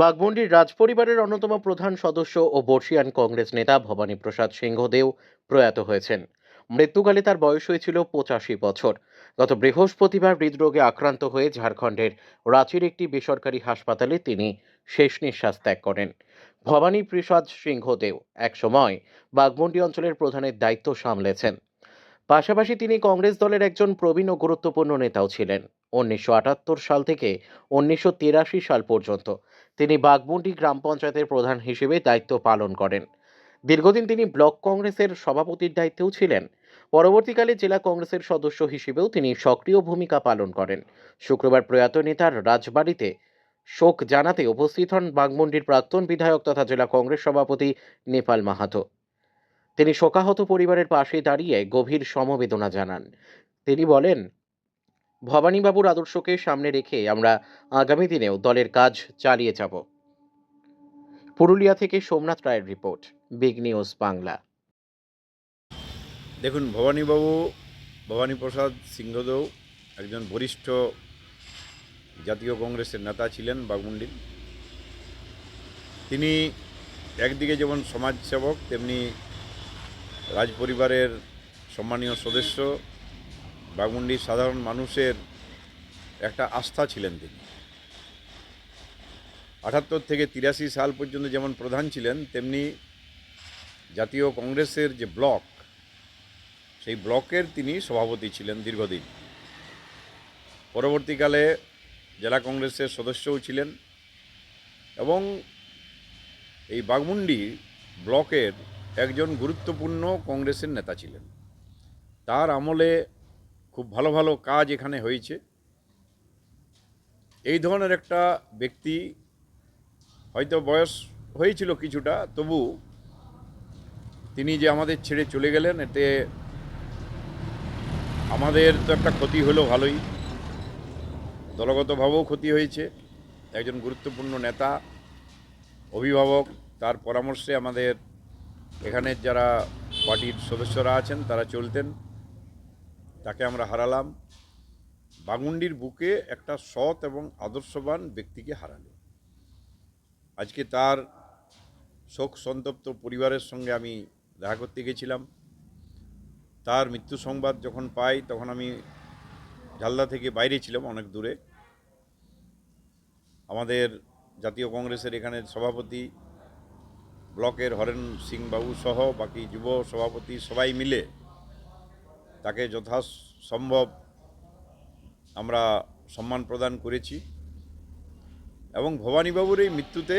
বাঘমুন্ডির রাজপরিবারের অন্যতম প্রধান সদস্য ও বর্ষিয়ান কংগ্রেস নেতা ভবানী প্রসাদ সিংহদেও প্রয়াত হয়েছেন। মৃত্যুকালে তার বয়স হয়েছিল পঁচাশি বছর। গত বৃহস্পতিবার হৃদরোগে আক্রান্ত হয়ে ঝাড়খণ্ডের রাঁচির একটি বেসরকারি হাসপাতালে তিনি শেষ নিঃশ্বাস ত্যাগ করেন। ভবানী প্রসাদ সিংহদেও একসময় বাঘমুন্ডি অঞ্চলের প্রধানের দায়িত্ব সামলেছেন। পাশাপাশি তিনি কংগ্রেস দলের একজন প্রবীণ ও গুরুত্বপূর্ণ নেতাও ছিলেন। উনিশশো আটাত্তর সাল থেকে উনিশশো তিরাশি সাল পর্যন্ত। তিনি বাগমুন্ডি গ্রাম পঞ্চায়েতের প্রধান হিসেবে দায়িত্ব পালন করেন। দীর্ঘদিন তিনি ব্লক কংগ্রেসের সভাপতির দায়িত্বেও ছিলেন। পরবর্তীকালে জেলা কংগ্রেসের সদস্য হিসেবেও তিনি সক্রিয় ভূমিকা পালন করেন। শুক্রবার প্রয়াত নেতার রাজবাড়িতে শোক জানাতে উপস্থিত হন বাগমুন্ডির প্রাক্তন বিধায়ক তথা জেলা কংগ্রেস সভাপতি নেপাল মাহাতো। তিনি শোকাহত পরিবারের পাশে দাঁড়িয়ে গভীর সমবেদনা জানান। তিনি বলেন ভবানীবাবুর আদর্শকে সামনে রেখে আমরা আগামী দিনেও দলের কাজ চালিয়ে যাব। পুরুলিয়া থেকে সোমনাথ রায়ের রিপোর্ট, বিগ নিউজ বাংলা। দেখুন, ভবানীবাবু ভবানী প্রসাদ সিংহদেও একজন বরিষ্ঠ জাতীয় কংগ্রেসের নেতা ছিলেন বাগমুন্ডির তিনি একদিকে যেমন সমাজসেবক, তেমনি রাজপরিবারের সম্মানীয় সদস্য বাগমুন্ডির সাধারণ মানুষের একটা আস্থা ছিলেন তিনি। আটাত্তর থেকে তিরাশি সাল পর্যন্ত যেমন প্রধান ছিলেন, তেমনি জাতীয় কংগ্রেসের যে ব্লক, সেই ব্লকের তিনি সভাপতি ছিলেন দীর্ঘদিন। পরবর্তীকালে জেলা কংগ্রেসের সদস্যও ছিলেন এবং এই বাগমুন্ডি ব্লকের একজন গুরুত্বপূর্ণ কংগ্রেসের নেতা ছিলেন। তার আমলে খুব ভালো ভালো কাজ এখানে হয়েছে। এই ধরনের একটা ব্যক্তি হয়তো বয়স হয়েছিল কিছুটা, তবু তিনি যে আমাদের ছেড়ে চলে গেলেন, এতে আমাদের তো একটা ক্ষতি হলো ভালোই। দলগতভাবেও ক্ষতি হয়েছে। একজন গুরুত্বপূর্ণ নেতা, অভিভাবক, তার পরামর্শে আমাদের এখানের যারা পার্টির সদস্যরা আছেন, তারা চলতেন। তাকে আমরা হারালাম। বাগুন্ডির বুকে একটা সৎ এবং আদর্শবান ব্যক্তিকে হারালো। আজকে তার শোক সন্তপ্ত পরিবারের সঙ্গে আমি দেখা করতে গেছিলাম। তার মৃত্যু সংবাদ যখন পাই, তখন আমি ঝালদা থেকে বাইরে ছিলাম অনেক দূরে। আমাদের জাতীয় কংগ্রেসের এখানের সভাপতি, ব্লকের হরেন সিং বাবু সহ বাকি যুব সভাপতি সবাই মিলে তাকে যথাসম্ভব আমরা সম্মান প্রদান করেছি। এবং ভবানীবাবুর এই মৃত্যুতে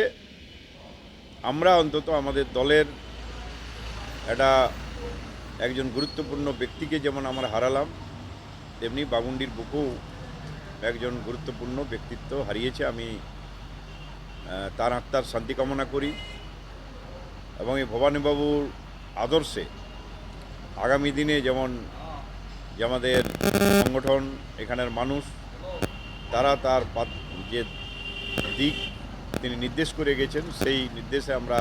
আমরা অন্তত আমাদের দলের একটা একজন গুরুত্বপূর্ণ ব্যক্তিকে যেমন আমরা হারালাম, তেমনি বাগুন্ডির বুকু একজন গুরুত্বপূর্ণ ব্যক্তিত্ব হারিয়েছে। আমি তার আত্মার শান্তি কামনা করি এবং এই ভবানীবাবুর আদর্শে আগামী দিনে যেমন যে আমাদের সংগঠন এখানের মানুষ, তারা তার যে দিক তিনি নির্দেশ করে গেছেন, সেই নির্দেশে আমরা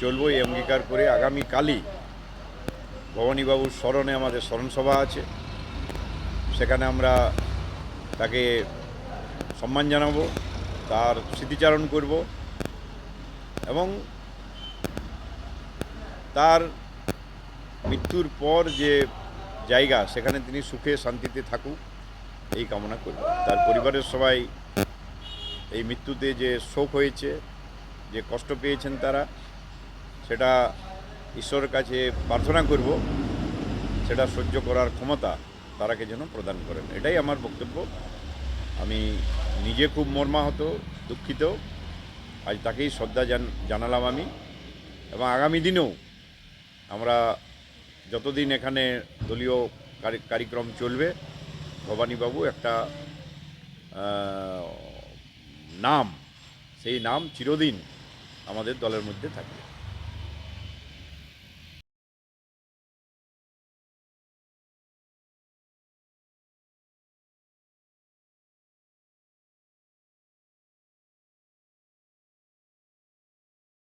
চলব, এই অঙ্গীকার করে আগামীকালই ভবানীবাবুর স্মরণে আমাদের স্মরণসভা আছে। সেখানে আমরা তাকে সম্মান জানাব, তার স্মৃতিচারণ করব এবং তার মৃত্যুর পর যে জায়গা, সেখানে তিনি সুখে শান্তিতে থাকুক, এই কামনা করব তার পরিবারের সবাই এই মৃত্যুতে যে শোক হয়েছে, যে কষ্ট পেয়েছেন তারা, সেটা ঈশ্বরের কাছে প্রার্থনা করব, সেটা সহ্য করার ক্ষমতা তারাকে যেন প্রদান করেন। এটাই আমার বক্তব্য। আমি নিজে খুব মর্মাহত, দুঃখিত। আজ তাকেই শ্রদ্ধা জানালাম আমি। এবং আগামী দিনেও আমরা যতদিন এখানে দলীয় কারি- কার্যক্রম চলবে, ভবানীবাবু একটা নাম, সেই নাম চিরদিন আমাদের দলের মধ্যে থাকবে।